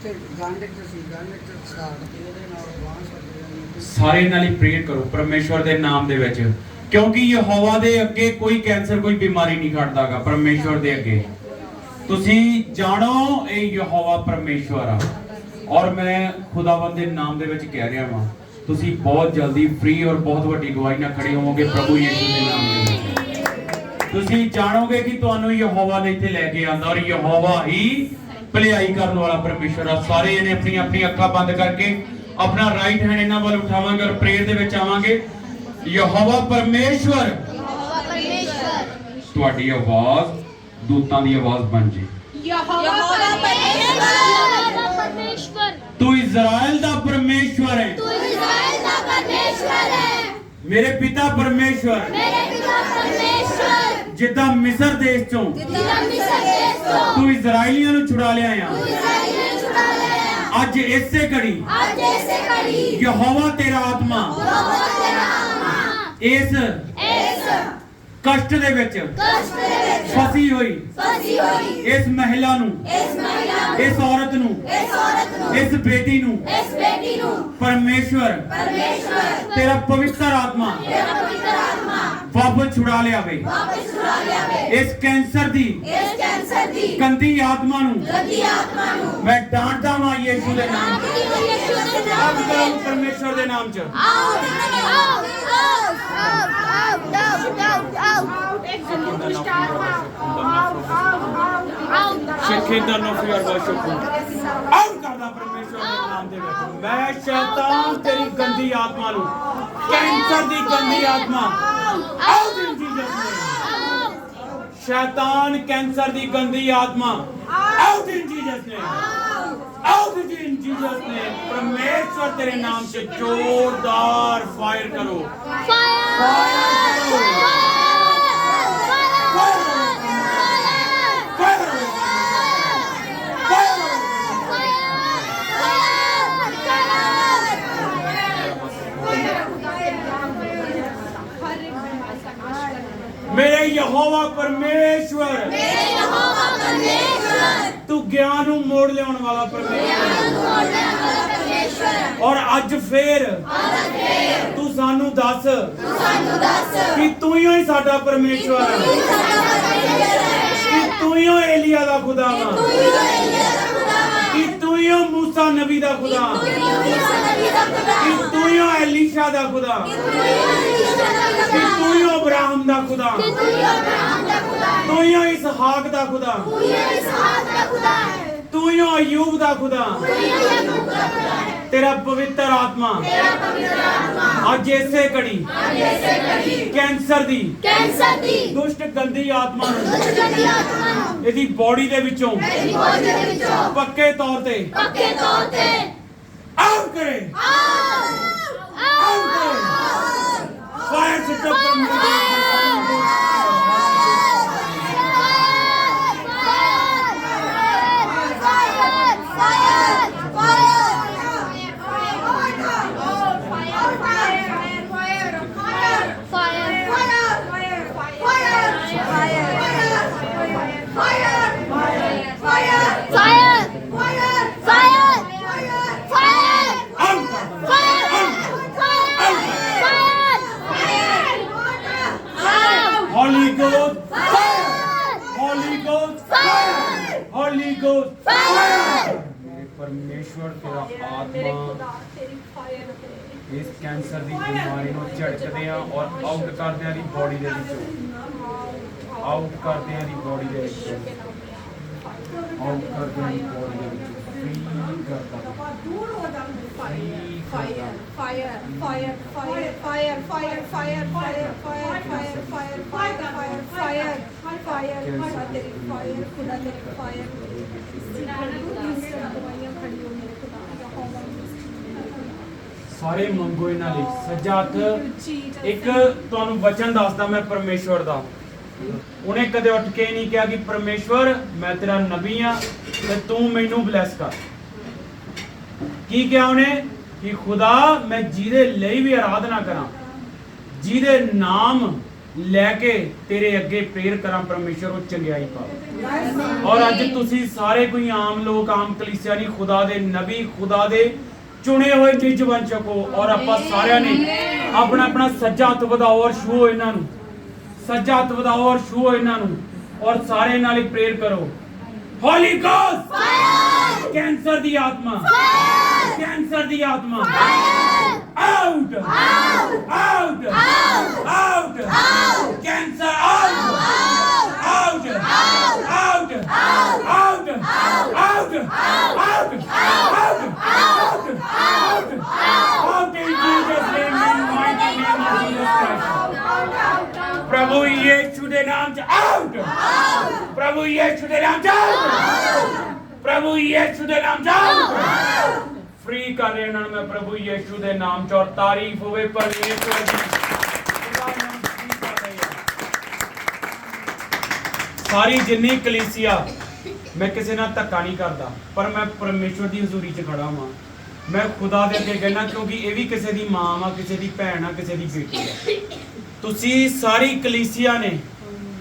ਇੱਥੇ ਗੰਢ ਚ ਸੀ, ਗੰਢ ਚ ਸਾੜ ਕੇ ਉਹਦੇ ਨਾਲ ਬਾਂਹ ਸੱਟ ਸਾਰੇ ਨਾਲ ਹੀ ਪ੍ਰੇਅਰ ਕਰੋ ਪਰਮੇਸ਼ਵਰ ਦੇ ਨਾਮ ਦੇ ਵਿੱਚ। ਕਿਉਂਕਿ ਯਹੋਵਾ ਦੇ ਅੱਗੇ ਕੋਈ ਕੈਂਸਰ, ਕੋਈ ਬਿਮਾਰੀ ਨਹੀਂ ਖੜਦਾਗਾ ਪਰਮੇਸ਼ਵਰ ਦੇ ਅੱਗੇ। ਤੁਸੀਂ ਜਾਣੋ ਇਹ ਯਹੋਵਾ ਪਰਮੇਸ਼ਵਰ ਆ। ਔਰ ਮੈਂ ਖੁਦਾਵੰਦ ਦੇ ਨਾਮ ਦੇ ਵਿੱਚ ਕਹਿ ਰਿਹਾ ਵਾਂ, ਤੁਸੀਂ ਬਹੁਤ ਜਲਦੀ ਫ੍ਰੀ ਔਰ ਬਹੁਤ ਵੱਡੀ ਗਵਾਹੀ ਨਾਲ ਖੜੇ ਹੋਵੋਗੇ ਪ੍ਰਭੂ ਯਿਸੂ ਦੇ ਨਾਮ ਦੇ ਵਿੱਚ। ਤੁਸੀਂ ਜਾਣੋਗੇ ਕਿ ਤੁਹਾਨੂੰ ਯਹੋਵਾ ਨੇ ਇੱਥੇ ਲੈ ਕੇ ਆਂਦਾ ਔਰ ਯਹੋਵਾ ਹੀ ਭਲਾਈ ਕਰਨ ਵਾਲਾ ਪਰਮੇਸ਼ਵਰ ਆ। ਸਾਰੇ ਇਹਨੇ ਆਪਣੀ ਆਪਣੀ ਅੱਖਾਂ ਬੰਦ ਕਰਕੇ ਆਪਣਾ ਰਾਈਟ ਹੈਂਡ ਇਹਨਾਂ ਵੱਲ ਉਠਾਵਾਂਗੇ ਔਰ ਪ੍ਰੇਅਰ ਦੇ ਵਿੱਚ ਆਵਾਂਗੇ। ਯਹੋਵਾ ਪਰਮੇਸ਼ਵਰ। ਤੁਹਾਡੀ ਆਵਾਜ਼ ਦੂਤਾਂ ਦੀ ਆਵਾਜ਼ ਬਣ ਜੇ। ਯਹੋਵਾ ਪਰਮੇਸ਼ਵਰ। ਤੂੰ ਇਜ਼ਰਾਈਲ ਦਾ ਪਰਮੇਸ਼ਵਰ ਹੈ। ਤੂੰ ਇਸਰਾਇਲ ਦਾ ਪਰਮੇਸ਼ਵਰ ਹੈ। ਮੇਰੇ ਪਿਤਾ ਪਰਮੇਸ਼ਵਰ। ਮੇਰੇ ਪਿਤਾ ਪਰਮੇਸ਼ਵਰ। ਜਿੱਦਾਂ ਮਿਸਰ ਦੇਸ਼ ਚੋਂ ਜਿਨ੍ਹਾਂ ਮਿਸਰ ਦੇਸ਼ ਤੋਂ ਤੂੰ ਇਜ਼ਰਾਈਲੀਆਂ ਨੂੰ ਛੁਡਾ ਲਿਆ ਆ। ਤੂੰ ਇਸਰਾਇਲ ਨੂੰ ਛੁਡਾ ਲਿਆ ਅੱਜ ਇਸੇ ਘੜੀ ਅੱਜ ਇਸੇ ਘੜੀ ਯਹੋਵਾ ਤੇਰਾ ਆਤਮਾ ਯਹੋਵਾ ਤੇਰਾ ਆਤਮਾ ਇਸ ਇਸ ਕਸ਼ਟ ਦੇ ਵਿੱਚ ਕਸ਼ਟ ਦੇ ਵਿੱਚ ਫਸੀ ਹੋਈ। ਫਸੀ ਹੋਈ। ਇਸ ਮਹਿਲਾ ਨੂੰ ਇਸ ਮਹਿਲਾ ਨੂੰ ਇਸ ਔਰਤ ਨੂੰ ਇਸ ਔਰਤ ਨੂੰ ਇਸ ਬੇਟੀ ਨੂੰ ਇਸ ਬੇਟੀ ਨੂੰ ਪਰਮੇਸ਼ਵਰ ਪਰਮੇਸ਼ਵਰ ਤੇਰਾ ਪਵਿੱਤਰ ਆਤਮਾ ਤੇਰਾ ਪਵਿੱਤਰ ਵਾਪਸ ਛੁਡਾ ਲਿਆਵੇ ਵਾਪਸ ਛੁਡਾ ਲਿਆਵੇ ਇਸ ਕੈਂਸਰ ਦੀ ਇਸ ਕੈਂਸਰ ਦੀ ਗੰਦੀ ਆਤਮਾ ਨੂੰ ਗੰਦੀ ਆਤਮਾ ਨੂੰ ਮੈਂ ਡਾਂਟਦਾ ਵਾਂ ਯੀਸ਼ੂ ਦੇ ਨਾਮ ਨਾਮ ਦੀ ਯਿਸੂ ਦੇ ਨਾਮ ਆਪ ਕਰੋ ਪਰਮੇਸ਼ਵਰ ਦੇ ਨਾਮ 'ਚ। Out out out out out ਇੱਕ ਗੰਦੀ ਨੂੰ ਸਟਾਰ ਆਊਟ ਆਊਟ ਆਊਟ ਸ਼ੇਖੇਂਦਰ ਨੂੰ ਫਿਆਰ ਵਰਸ਼ਿਪ ਆਉਟ ਕਰਦਾ ਪਰਮੇਸ਼ਵਰ ਦੇ ਨਾਮ ਦੇ ਵਿੱਚ। ਮੈਂ ਸ਼ੈਤਾਨ ਤੇਰੀ ਗੰਦੀ ਆਤਮਾ ਨੂੰ कैंसर दी गंदी आत्मा। शैतान कैंसर दी गंदी आत्मा। परमेश्वर तेरे नाम से जोरदार फायर करो। फायर करो। ਮੇਰੇ ਯਹੋਵਾ ਪਰਮੇਸ਼ਵਰ। ਤੂੰ ਗਿਆਨ ਨੂੰ ਮੋੜ ਲਿਆਉਣ ਵਾਲਾ ਪਰਮੇਸ਼ਵਰ। ਔਰ ਅੱਜ ਫੇਰ ਤੂੰ ਸਾਨੂੰ ਦੱਸ ਕਿ ਤੂੰ ਹੀ ਸਾਡਾ ਪਰਮੇਸ਼ਵਰ। ਕਿ ਤੂੰ ਹੀ ਹੋ। ਏਲੀਆ ਦਾ ਖੁਦਾ ਵਾ ਕਿ ਤੂੰ ਹੀ ਹੋ ਮੂਸਾ ਨਬੀ ਦਾ ਖੁਦਾ ਕਿ ਤੂੰ ਹੀ ਹੋ ਐਲੀਸ਼ਾ ਦਾ ਖੁਦਾ ਕਿ ਤੂੰ ਹੀ ਹੋ ਅਬਰਾਹਮ ਦਾ ਖੁਦਾ। ਤੂੰ ਹੀ ਹੋ ਇਸਹਾਕ ਦਾ ਖੁਦਾ। ਤੂੰ ਹੀ ਹੋ। ਅਯੂਬ ਦਾ ਖੁਦਾ। ਤੇਰਾ ਪਵਿੱਤਰ ਆਤਮਾ। ਅੱਜ ਇਸੇ ਘੜੀ। ਕੈਂਸਰ ਦੀ। ਕੈਂਸਰ ਦੀ। ਦੁਸ਼ਟ ਗੰਦੀ ਆਤਮਾ ਨੂੰ। ਦੁਸ਼ਟਨੀ ਆਤਮਾ ਨੂੰ। ਇਹਦੀ ਬੋਡੀ ਦੇ ਵਿੱਚੋਂ। ਮੇਰੀ ਬੋਝ ਦੇ ਵਿੱਚੋਂ। ਪੱਕੇ ਤੌਰ ਤੇ। ਪੱਕੇ ਤੌਰ ਤੇ। ਆਊਟ ਕਰੇ। ਆਊਟ ਕਰੇ fire ਸਿੱਟੋ out holy God holy God holy God ਮੇਰੇ ਪਰਮੇਸ਼ਵਰ ਤੇਰਾ ਆਤਮਾ ਇਸ ਕੈਂਸਰ ਦੀ ਬਿਮਾਰੀ ਨੂੰ ਝਟਕਦੇ ਆ ਔਰ ਆਊਟ ਕਰਦੇ ਆ ਦੀ ਬੋਡੀ ਦੇ ਵਿੱਚੋਂ ਆਊਟ ਕਰਦੇ ਆ ਦੀ ਬੋਡੀ ਦੇ ਵਿੱਚੋਂ ਆਊਟ ਕਰਦੇ ਆ ਦੀ ਬੋਡੀ ਦੇ ਵਿੱਚੋਂ ਫ੍ਰੀ ਕਰਦਾ ਦੂਰ ਹੋ ਜਾਂਦੇ ਫ੍ਰੀ ਫਾਇਰ ਕਰਦਾ fire fire fire fire fire fire fire fire fire fire fire fire fire ਖੁਦਾ ਤੇਰੀ ਫਾਇਰ ਖੁਦਾ ਤੇਰੀ ਫਾਇਰ ਦਵਾਈਆਂ ਖੜੀ ਹੋ ਮੇਰੇ ਖੁਦਾ ਯਹੋਵਾ ਸਾਰੇ ਮੰਗੋ ਇਹਨਾਂ ਲਈ। ਸੱਜਾ ਹੱਥ ਇੱਕ ਤੁਹਾਨੂੰ ਵਚਨ ਦੱਸਦਾ ਮੈਂ ਪਰਮੇਸ਼ਵਰ ਦਾ। ਉਹਨੇ ਕਦੇ ਉੱਠ ਕੇ ਨਹੀਂ ਕਿਹਾ ਕਿ ਪਰਮੇਸ਼ਵਰ ਮੈਂ ਤੇਰਾ ਨਬੀ ਆ ਤੇ ਤੂੰ ਮੈਨੂੰ ਬਲੈਸ ਕਰ। ਕੀ ਕਿਹਾ ਉਹਨੇ? ਕਿ ਖੁਦਾ ਮੈਂ ਜਿਹਦੇ ਲਈ ਵੀ ਆਰਾਧਨਾ ਕਰਾਂ ਜਿਹਦੇ ਨਾਮ ਲੈ ਕੇ ਤੇਰੇ ਅੱਗੇ ਪ੍ਰੇਰ ਕਰਾਂ ਪਰਮੇਸ਼ਰ ਉਹ ਚੰਗਿਆਈ ਪਾਵੇ। ਔਰ ਅੱਜ ਤੁਸੀਂ ਸਾਰੇ ਕੋਈ ਆਮ ਲੋਕ ਆਮ ਕਲੀਸਿਆ ਨਹੀਂ ਖੁਦਾ ਦੇ ਨਬੀ ਖੁਦਾ ਦੇ ਚੁਣੇ ਹੋਏ ਨਿੱਜ ਬਣ ਸਕੋ ਔਰ ਆਪਾਂ ਸਾਰਿਆਂ ਨੇ ਆਪਣਾ ਆਪਣਾ ਸੱਜਾ ਹੱਥ ਵਧਾਓ ਔਰ ਛੂਓ ਇਹਨਾਂ ਨੂੰ ਸੱਜਾ ਹੱਥ ਵਧਾਓ ਔਰ ਛੂਓ ਇਹਨਾਂ ਨੂੰ ਔਰ ਸਾਰੇ ਨਾਲ ਹੀ ਪ੍ਰੇਰ ਕਰੋ ਹੋਲੀ ਗੋਸਟ ਕੈਂਸਰ ਦੀ ਆਤਮਾ ਕੈਂਸਰ ਦੀ ਆਤਮਾ out out out cancer out out out out out out out out out in Jesus name in mighty name of Jesus Christ ਪ੍ਰਭੂ ਯੀਸ਼ੂ ਦੇ ਨਾਮ ਚ ਆਊਟ ਪ੍ਰਭੂ ਨਾਮ ਪ੍ਰਭੂ ਯੀਸ਼ੂ ਦੇ ਨਾਮ ਚ ਫ੍ਰੀ ਕਰ ਰਹੇ ਇਹਨਾਂ ਨੂੰ ਮੈਂ ਪ੍ਰਭੂ ਯੀਸ਼ੂ ਦੇ ਨਾਮ ਚ ਔਰ ਤਾਰੀਫ ਹੋਵੇ ਪਰਮੇਸ਼ਵਰ ਦੀ। ਸਾਰੀ ਜਿੰਨੀ ਕਲੀਸਿਆ, ਮੈਂ ਕਿਸੇ ਨਾਲ ਧੱਕਾ ਨਹੀਂ ਕਰਦਾ, ਪਰ ਮੈਂ ਪਰਮੇਸ਼ਵਰ ਦੀ ਹਜ਼ੂਰੀ 'ਚ ਖੜਾ ਹਾਂ ਮੈਂ ਖੁਦਾ ਦੇ ਅੱਗੇ ਕਹਿਣਾ ਕਿਉਂਕਿ ਇਹ ਵੀ ਕਿਸੇ ਦੀ ਮਾਂ ਆ ਕਿਸੇ ਦੀ ਭੈਣ ਆ ਕਿਸੇ ਦੀ ਬੇਟੀ ਆ ਤੁਸੀਂ ਸਾਰੀ ਕਲੀਸਿਆ ਨੇ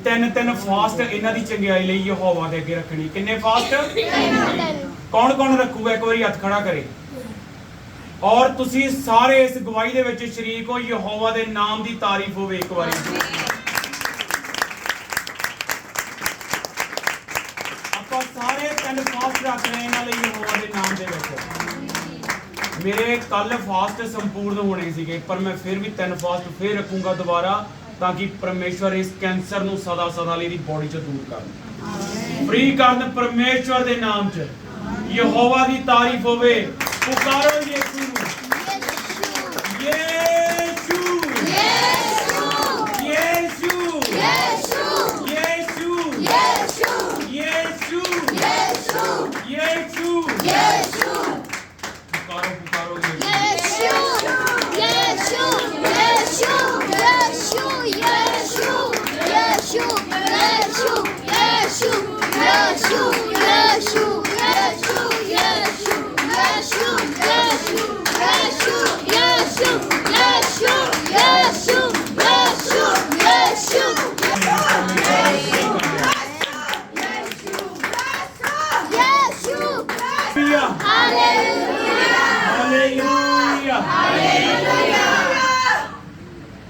ਤਿੰਨ ਤਿੰਨ ਫਾਸਟ ਇਹਨਾਂ ਦੀ ਚੰਗਿਆਈ ਲਈ ਯਹੋਵਾ ਦੇ ਅੱਗੇ ਰੱਖਣੀ। ਕਿੰਨੇ ਫਾਸਟ ਕੌਣ ਕੌਣ ਰੱਖੂਗਾ? ਇੱਕ ਵਾਰੀ ਹੱਥ ਖੜਾ ਕਰੇ। ਔਰ ਤੁਸੀਂ ਸਾਰੇ ਇਸ ਗਵਾਹੀ ਦੇ ਵਿੱਚ ਸ਼ਰੀਕ ਹੋ, ਯਹੋਵਾ ਦੇ ਨਾਮ ਦੀ ਤਾਰੀਫ ਹੋਵੇ ਇੱਕ ਵਾਰੀ। ਆਪਾਂ ਸਾਰੇ ਤਿੰਨ ਫਾਸਟ ਰੱਖ ਰਹੇ ਇਹਨਾਂ ਲਈ ਯਹੋਵਾ ਦੇ ਨਾਮ ਦੇ ਵਿੱਚ। ਮੇਰੇ ਕੱਲ ਫਾਸਟ ਸੰਪੂਰਨ ਹੋਣੇ ਸੀਗੇ, ਪਰ ਮੈਂ ਫਿਰ ਵੀ ਤਿੰਨ ਫਾਸਟ ਫੇਰ ਰੱਖੂੰਗਾ ਦੁਬਾਰਾ। ਤਾਂ ਕਿ ਪਰਮੇਸ਼ਵਰ ਇਸ ਕੈਂਸਰ ਨੂੰ ਸਦਾ ਸਦਾ ਲਈ ਦੀ ਬੋਡੀ ਚੋਂ ਦੂਰ ਕਰਨ। ਫ੍ਰੀ ਕਰਨ ਪਰਮੇਸ਼ਵਰ ਦੇ ਨਾਮ 'ਚ। ਯਹੋਵਾ ਦੀ ਤਾਰੀਫ ਹੋਵੇ। ਪੁਕਾਰੋ ਯਿਸੂ